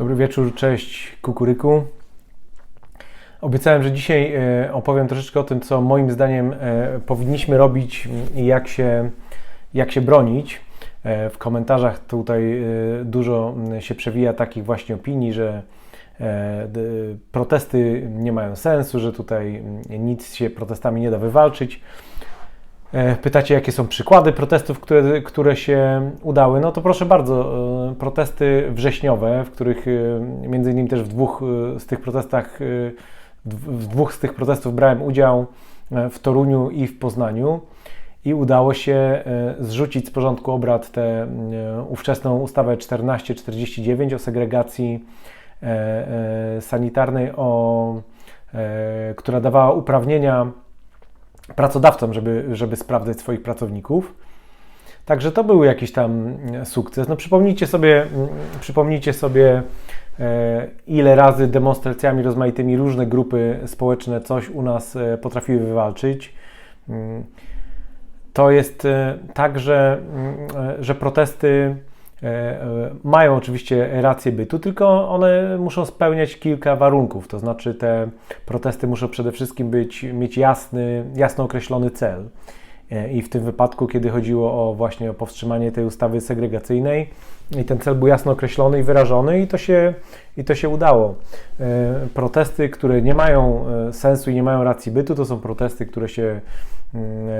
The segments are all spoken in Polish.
Dobry wieczór, cześć Kukuryku. Obiecałem, że dzisiaj e, opowiem troszeczkę o tym, co moim zdaniem e, powinniśmy robić i jak się, jak się bronić. E, w komentarzach tutaj dużo się przewija takich właśnie opinii, że protesty nie mają sensu, że tutaj nic się protestami nie da wywalczyć. E, pytacie, jakie są przykłady protestów, które, które się udały? No to proszę bardzo, e, protesty wrześniowe, w których e, między innymi też w dwóch z tych protestach, w dwóch z tych protestów brałem udział w Toruniu i w Poznaniu i udało się zrzucić z porządku obrad tę ówczesną ustawę 1449 o segregacji sanitarnej, o, która dawała uprawnienia pracodawcom, żeby, żeby sprawdzać swoich pracowników. Także to był jakiś tam mm, sukces. No przypomnijcie sobie, mm, przypomnijcie sobie e, ile razy demonstracjami rozmaitymi różne grupy społeczne coś u nas e, potrafiły wywalczyć. Mm, to jest e, tak, że, że protesty E, e, mają oczywiście rację bytu, tylko one muszą spełniać kilka warunków. To znaczy, te protesty muszą przede wszystkim być, mieć jasny, jasno określony cel. E, I w tym wypadku, kiedy chodziło o właśnie o powstrzymanie tej ustawy segregacyjnej, i ten cel był jasno określony i wyrażony, i to się, i to się udało. Protesty, które nie mają sensu i nie mają racji bytu, to są protesty, które się Mm, e,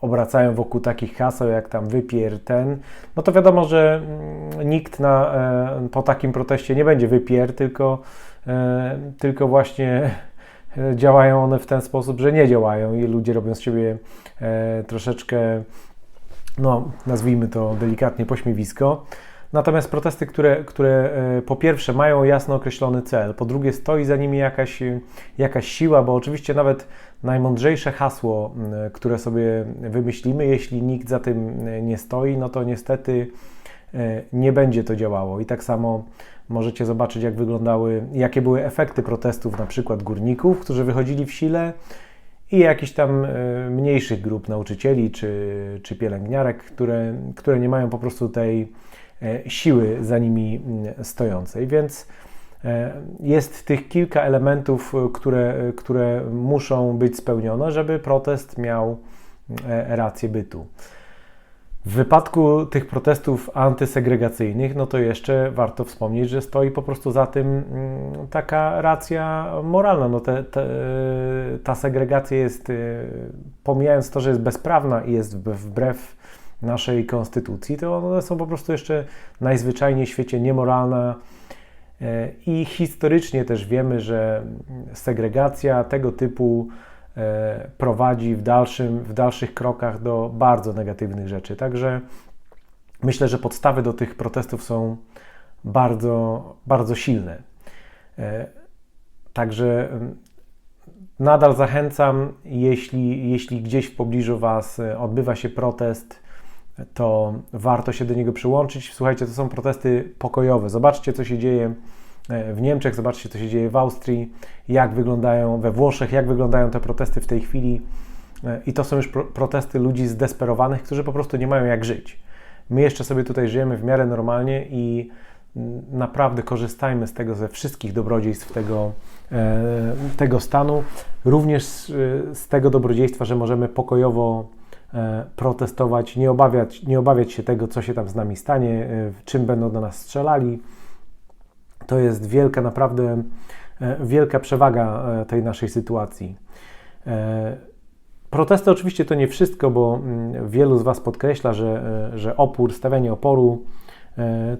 obracają wokół takich haseł jak tam wypier ten, no to wiadomo, że mm, nikt na, e, po takim proteście nie będzie wypier, tylko, e, tylko właśnie działają one w ten sposób, że nie działają i ludzie robią z siebie troszeczkę, no nazwijmy to delikatnie pośmiewisko. Natomiast protesty, które, które po pierwsze mają jasno określony cel, po drugie stoi za nimi jakaś, jakaś siła, bo oczywiście nawet najmądrzejsze hasło, które sobie wymyślimy, jeśli nikt za tym nie stoi, no to niestety e, nie będzie to działało. I tak samo możecie zobaczyć, jak wyglądały, jakie były efekty protestów na przykład górników, którzy wychodzili w sile i jakichś tam e, mniejszych grup nauczycieli czy, czy pielęgniarek, które, które nie mają po prostu tej e, siły za nimi stojącej. Więc E, jest tych kilka elementów, które, które muszą być spełnione, żeby protest miał rację bytu. W wypadku tych protestów antysegregacyjnych, no to jeszcze warto wspomnieć, że stoi po prostu za tym mm, taka racja moralna. No te, te, ta segregacja jest, pomijając to, że jest bezprawna i jest wbrew naszej konstytucji, to one są po prostu jeszcze najzwyczajniej w świecie niemoralna E, I historycznie też wiemy, że segregacja tego typu prowadzi w, dalszym, w dalszych krokach do bardzo negatywnych rzeczy. Także myślę, że podstawy do tych protestów są bardzo, bardzo silne. E, także nadal zachęcam, jeśli, jeśli gdzieś w pobliżu Was odbywa się protest, to warto się do niego przyłączyć. Słuchajcie, to są protesty pokojowe. Zobaczcie, co się dzieje e, w Niemczech, zobaczcie, co się dzieje w Austrii, jak wyglądają we Włoszech, jak wyglądają te protesty w tej chwili. E, I to są już protesty ludzi zdesperowanych, którzy po prostu nie mają jak żyć. My jeszcze sobie tutaj żyjemy w miarę normalnie i naprawdę korzystajmy z tego, ze wszystkich dobrodziejstw tego, e, tego stanu, również z tego dobrodziejstwa, że możemy pokojowo E, protestować, nie obawiać, nie obawiać się tego, co się tam z nami stanie, e, czym będą do nas strzelali. To jest wielka, naprawdę e, wielka przewaga tej naszej sytuacji. Protesty oczywiście to nie wszystko, bo mm, wielu z Was podkreśla, że, że opór, stawianie oporu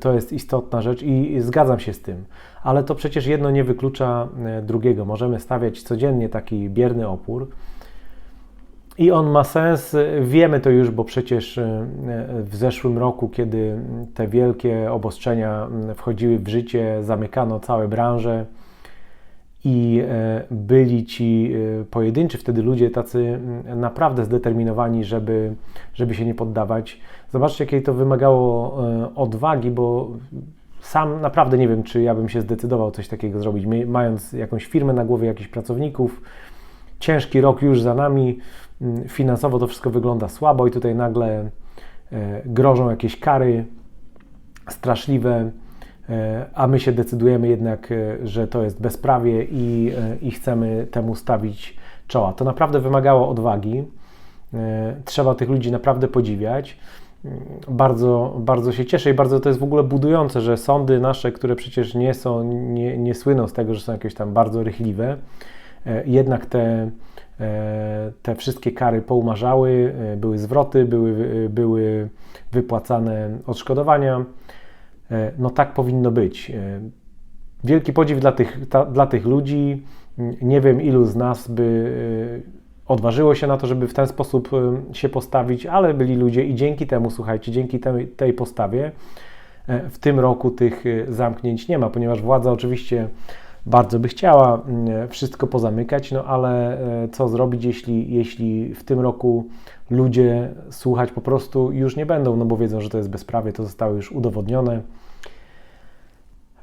to jest istotna rzecz i zgadzam się z tym, ale to przecież jedno nie wyklucza drugiego. Możemy stawiać codziennie taki bierny opór, i on ma sens, wiemy to już, bo przecież e, w zeszłym roku, kiedy te wielkie obostrzenia wchodziły w życie, zamykano całe branże i e, byli ci e, pojedynczy wtedy ludzie tacy naprawdę zdeterminowani, żeby, żeby się nie poddawać. Zobaczcie, jakiej to wymagało odwagi, bo sam naprawdę nie wiem, czy ja bym się zdecydował coś takiego zrobić, mając jakąś firmę na głowie, jakichś pracowników. Ciężki rok już za nami, Mm, finansowo to wszystko wygląda słabo i tutaj nagle e, grożą jakieś kary straszliwe, a my się decydujemy jednak, że to jest bezprawie i, i chcemy temu stawić czoła. To naprawdę wymagało odwagi. Trzeba tych ludzi naprawdę podziwiać bardzo, bardzo się cieszę i bardzo to jest w ogóle budujące, że sądy nasze, które przecież nie są, nie, nie słyną z tego, że są jakieś tam bardzo rychliwe, e, jednak te, e, te wszystkie kary poumarzały, e, były zwroty, były, były wypłacane odszkodowania. No tak powinno być. Wielki podziw dla tych, ta, dla tych ludzi. Nie wiem, ilu z nas by odważyło się na to, żeby w ten sposób się postawić, ale byli ludzie i dzięki temu, słuchajcie, dzięki tej, tej postawie e, w tym roku tych e, zamknięć nie ma, ponieważ władza oczywiście bardzo by chciała wszystko pozamykać, no ale e, co zrobić, jeśli, jeśli w tym roku ludzie słuchać po prostu już nie będą, no bo wiedzą, że to jest bezprawie, to zostało już udowodnione.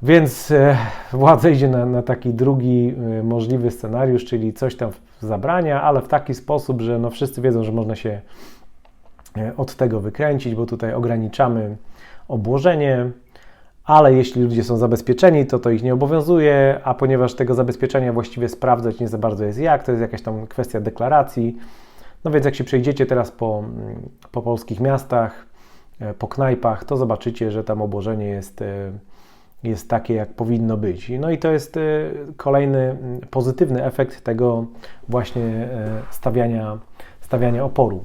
Więc e, władza idzie na, na, taki drugi e, możliwy scenariusz, czyli coś tam zabrania, ale w taki sposób, że no wszyscy wiedzą, że można się od tego wykręcić, bo tutaj ograniczamy obłożenie, ale jeśli ludzie są zabezpieczeni, to to ich nie obowiązuje, a ponieważ tego zabezpieczenia właściwie sprawdzać nie za bardzo jest jak, to jest jakaś tam kwestia deklaracji. No więc jak się przejdziecie teraz po, po polskich miastach, po knajpach, to zobaczycie, że tam obłożenie jest jest takie, jak powinno być. No i to jest e, kolejny mm, pozytywny efekt tego właśnie e, stawiania, stawiania oporu.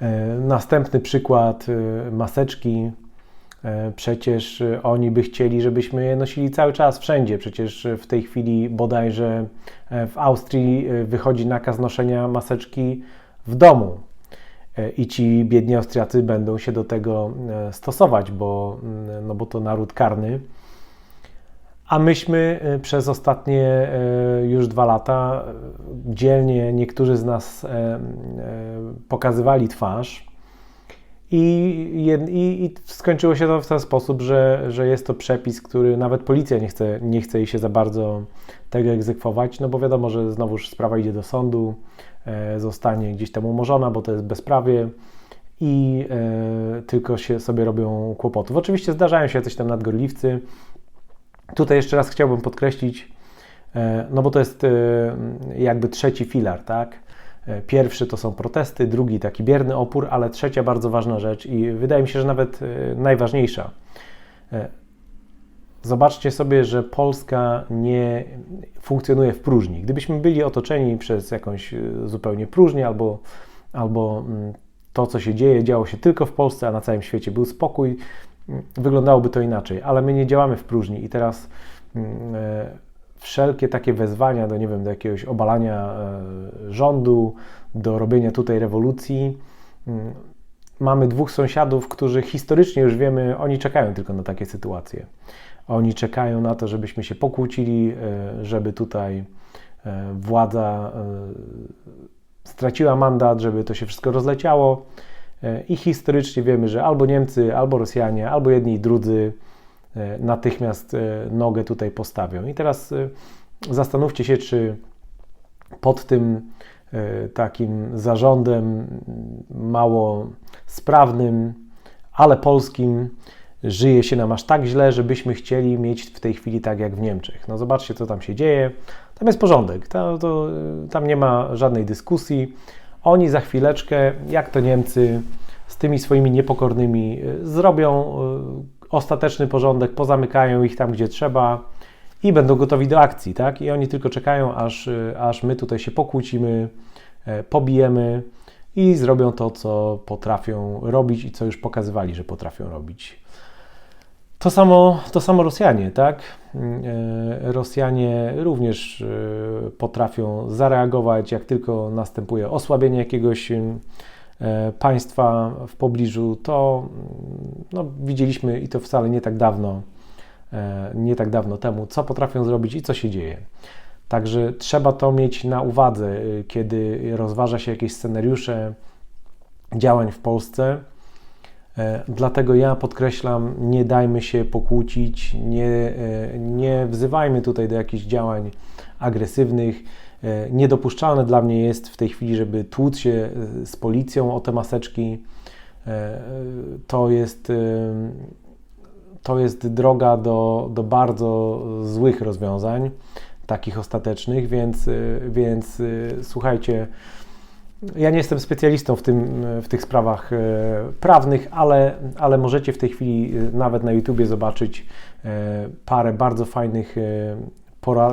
E, następny przykład maseczki. Przecież oni by chcieli, żebyśmy je nosili cały czas, wszędzie. Przecież w tej chwili bodajże w Austrii wychodzi nakaz noszenia maseczki w domu. E, i ci biedni Austriacy będą się do tego e, stosować, bo, mm, no bo to naród karny. A myśmy e, przez ostatnie już dwa lata dzielnie niektórzy z nas pokazywali twarz. I, i, I, skończyło się to w ten sposób, że, że jest to przepis, który nawet policja nie chce, nie chce się za bardzo tego egzekwować, no bo wiadomo, że znowuż sprawa idzie do sądu, E, zostanie gdzieś tam umorzona, bo to jest bezprawie i e, tylko się sobie robią kłopotów. Oczywiście zdarzają się coś tam nadgorliwcy. Tutaj jeszcze raz chciałbym podkreślić, e, no bo to jest jakby trzeci filar, tak? Pierwszy to są protesty, drugi taki bierny opór, ale trzecia bardzo ważna rzecz i wydaje mi się, że nawet najważniejsza. Zobaczcie sobie, że Polska nie funkcjonuje w próżni. Gdybyśmy byli otoczeni przez jakąś e, zupełnie próżnię albo, albo mm, to, co się dzieje, działo się tylko w Polsce, a na całym świecie był spokój, mm, wyglądałoby to inaczej. Ale my nie działamy w próżni i teraz mm, e, wszelkie takie wezwania do, nie wiem, do jakiegoś obalania e, rządu, do robienia tutaj rewolucji. Mamy dwóch sąsiadów, którzy historycznie już wiemy, oni czekają tylko na takie sytuacje. Oni czekają na to, żebyśmy się pokłócili, e, żeby tutaj e, władza straciła mandat, żeby to się wszystko rozleciało. I historycznie wiemy, że albo Niemcy, albo Rosjanie, albo jedni i drudzy natychmiast nogę tutaj postawią. I teraz zastanówcie się, czy pod tym takim zarządem mało sprawnym, ale polskim, żyje się nam aż tak źle, żebyśmy chcieli mieć w tej chwili tak jak w Niemczech. No zobaczcie, co tam się dzieje. Tam jest porządek, to, to, tam nie ma żadnej dyskusji. Oni za chwileczkę, jak to Niemcy, z tymi swoimi niepokornymi zrobią ostateczny porządek, pozamykają ich tam, gdzie trzeba i będą gotowi do akcji, tak? I oni tylko czekają, aż, y, aż my tutaj się pokłócimy, pobijemy i zrobią to, co potrafią robić i co już pokazywali, że potrafią robić. To samo, to samo Rosjanie, tak? E, Rosjanie również e, potrafią zareagować, jak tylko następuje osłabienie jakiegoś e, państwa w pobliżu, to no, widzieliśmy i to wcale nie tak dawno, nie tak dawno temu, co potrafią zrobić i co się dzieje. Także trzeba to mieć na uwadze, kiedy rozważa się jakieś scenariusze działań w Polsce E, dlatego ja podkreślam, nie dajmy się pokłócić, nie, e, nie wzywajmy tutaj do jakichś działań agresywnych. E, niedopuszczalne dla mnie jest w tej chwili, żeby tłuc się z policją o te maseczki. To jest, to jest droga do, do bardzo złych rozwiązań, takich ostatecznych, więc, więc słuchajcie, ja nie jestem specjalistą w, tym, w tych sprawach prawnych, ale, ale możecie w tej chwili nawet na YouTubie zobaczyć parę bardzo fajnych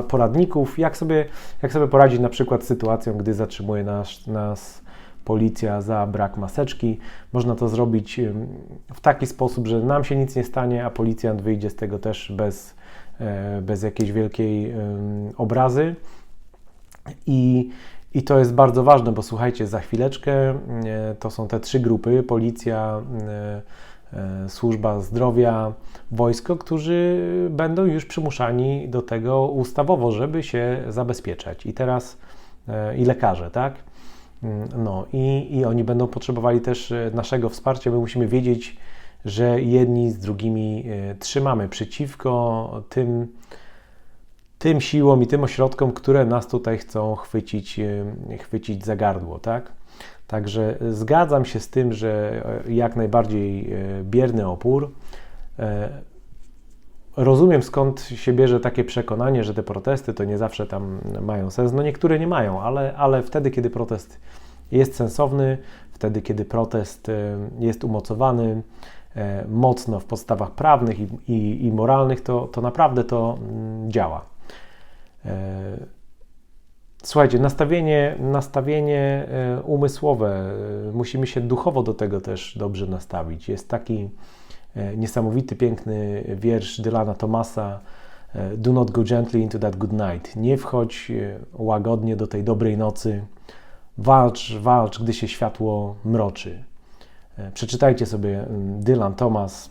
poradników, jak sobie, jak sobie poradzić na przykład z sytuacją, gdy zatrzymuje nas, nas policja za brak maseczki. Można to zrobić w taki sposób, że nam się nic nie stanie, a policjant wyjdzie z tego też bez, e, bez jakiejś wielkiej obrazy. I, I to jest bardzo ważne, bo słuchajcie, za chwileczkę e, to są te trzy grupy: policja, e, służba zdrowia, wojsko, którzy będą już przymuszani do tego ustawowo, żeby się zabezpieczać. I teraz e, i lekarze, tak? Mm, no i, i oni będą potrzebowali też e, naszego wsparcia. My musimy wiedzieć, że jedni z drugimi trzymamy przeciwko tym, tym siłom i tym ośrodkom, które nas tutaj chcą chwycić, chwycić za gardło, tak? Także zgadzam się z tym, że jak najbardziej e, bierny opór. E, rozumiem skąd się bierze takie przekonanie, że te protesty to nie zawsze tam mają sens. No niektóre nie mają, ale, ale wtedy, kiedy protest jest sensowny, wtedy, kiedy protest e, jest umocowany mocno w podstawach prawnych i, i, i moralnych, to, to naprawdę to mm, działa. Słuchajcie, nastawienie, nastawienie e, umysłowe, e, musimy się duchowo do tego też dobrze nastawić. Jest taki e, niesamowity, piękny wiersz Dylana Thomasa Do not go gently into that good night. Nie wchodź łagodnie do tej dobrej nocy. Walcz, walcz, gdy się światło mroczy. Przeczytajcie sobie mm, Dylan Thomas.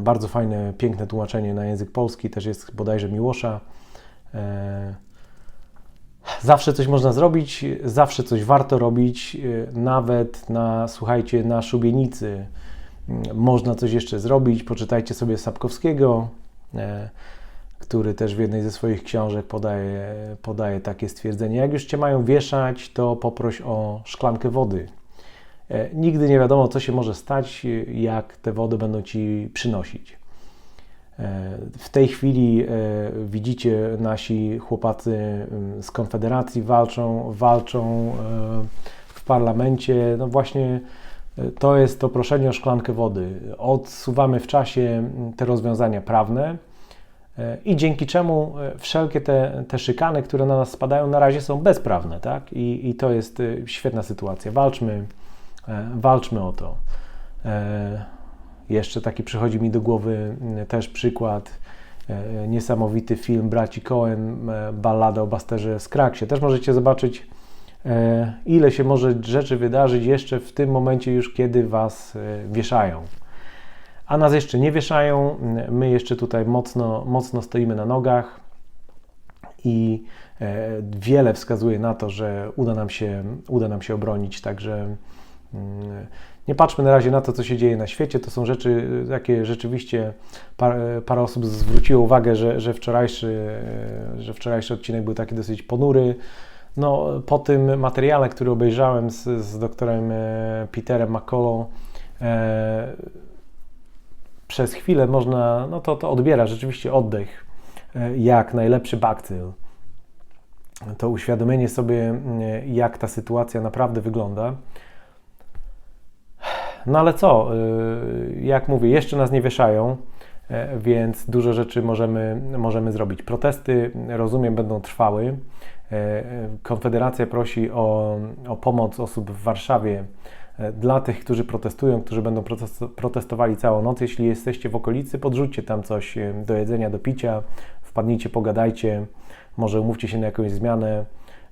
Bardzo fajne, piękne tłumaczenie na język polski, też jest bodajże Miłosza. Zawsze coś można zrobić, zawsze coś warto robić, y, nawet na, słuchajcie, na szubienicy mm, można coś jeszcze zrobić. Poczytajcie sobie Sapkowskiego, e, który też w jednej ze swoich książek podaje, podaje takie stwierdzenie. Jak już Cię mają wieszać, to poproś o szklankę wody. E, nigdy nie wiadomo, co się może stać, jak te wody będą Ci przynosić. W tej chwili e, widzicie, nasi chłopacy mm, z Konfederacji walczą, walczą e, w parlamencie. No właśnie e, to jest to proszenie o szklankę wody. Odsuwamy w czasie mm, te rozwiązania prawne i dzięki czemu wszelkie te, te szykany, które na nas spadają, na razie są bezprawne. Tak? I, i to jest świetna sytuacja. Walczmy, walczmy o to. Jeszcze taki przychodzi mi do głowy mm, też przykład, e, niesamowity film braci Cohen, e, ballada o Basterze Skraksie. Też możecie zobaczyć, e, ile się może rzeczy wydarzyć jeszcze w tym momencie już, kiedy Was wieszają. A nas jeszcze nie wieszają, my jeszcze tutaj mocno, mocno stoimy na nogach i wiele wskazuje na to, że uda nam się, uda nam się obronić, także mm, nie patrzmy na razie na to, co się dzieje na świecie. To są rzeczy, jakie rzeczywiście parę osób zwróciło uwagę, że, że, wczorajszy, że wczorajszy odcinek był taki dosyć ponury. No, po tym materiale, który obejrzałem z, z doktorem e, Peterem McCollum, e, przez chwilę można, no to, to odbiera rzeczywiście oddech, e, jak najlepszy bakcyl. To uświadomienie sobie, e, jak ta sytuacja naprawdę wygląda. No ale co, y, jak mówię, jeszcze nas nie wieszają, e, więc dużo rzeczy możemy, możemy zrobić. Protesty, rozumiem, będą trwały. E, Konfederacja prosi o, o pomoc osób w Warszawie e, dla tych, którzy protestują, którzy będą protestowali całą noc. Jeśli jesteście w okolicy, podrzućcie tam coś do jedzenia, do picia, wpadnijcie, pogadajcie, może umówcie się na jakąś zmianę.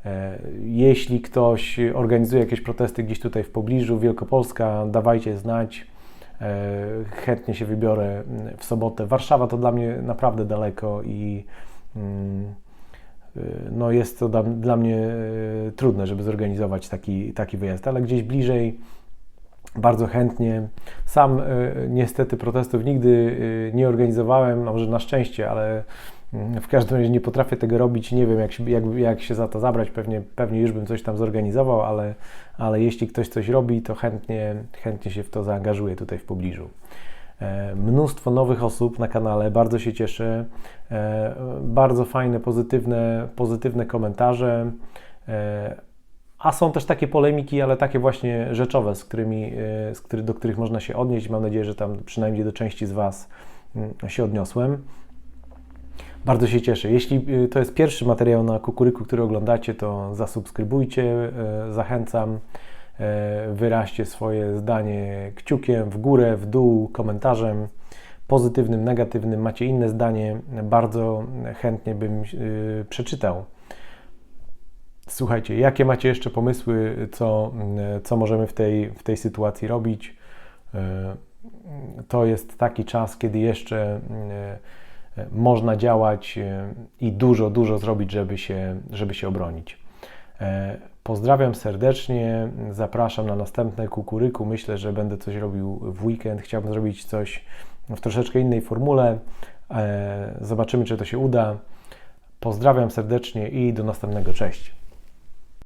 E, jeśli ktoś organizuje jakieś protesty gdzieś tutaj w pobliżu, Wielkopolska, dawajcie znać. E, chętnie się wybiorę w sobotę. Warszawa to dla mnie naprawdę daleko i mm, e, no jest to dla mnie trudne, żeby zorganizować taki, taki wyjazd, ale gdzieś bliżej bardzo chętnie. Sam niestety protestów nigdy nie organizowałem, no może na szczęście, ale w każdym razie nie potrafię tego robić, nie wiem jak się, jak, jak się za to zabrać, pewnie, pewnie już bym coś tam zorganizował, ale, ale jeśli ktoś coś robi, to chętnie, chętnie się w to zaangażuję tutaj w pobliżu. E, Mnóstwo nowych osób na kanale, bardzo się cieszę. E, Bardzo fajne, pozytywne, pozytywne komentarze. E, A są też takie polemiki, ale takie właśnie rzeczowe, z którymi, e, z który, do których można się odnieść. Mam nadzieję, że tam przynajmniej do części z Was mm, się odniosłem. Bardzo się cieszę. Jeśli y, to jest pierwszy materiał na Kukuryku, który oglądacie, to zasubskrybujcie. e, Zachęcam. E, Wyraźcie swoje zdanie kciukiem w górę, w dół, komentarzem pozytywnym, negatywnym. Macie inne zdanie, bardzo chętnie bym przeczytał. Słuchajcie, jakie macie jeszcze pomysły, co, mm, co możemy w tej, w tej sytuacji robić? E, To jest taki czas, kiedy jeszcze mm, e, można działać e, i dużo, dużo zrobić, żeby się, żeby się obronić. Pozdrawiam serdecznie, zapraszam na następne kukuryku. Myślę, że będę coś robił w weekend. Chciałbym zrobić coś w troszeczkę innej formule. Zobaczymy, czy to się uda. Pozdrawiam serdecznie i do następnego. Cześć.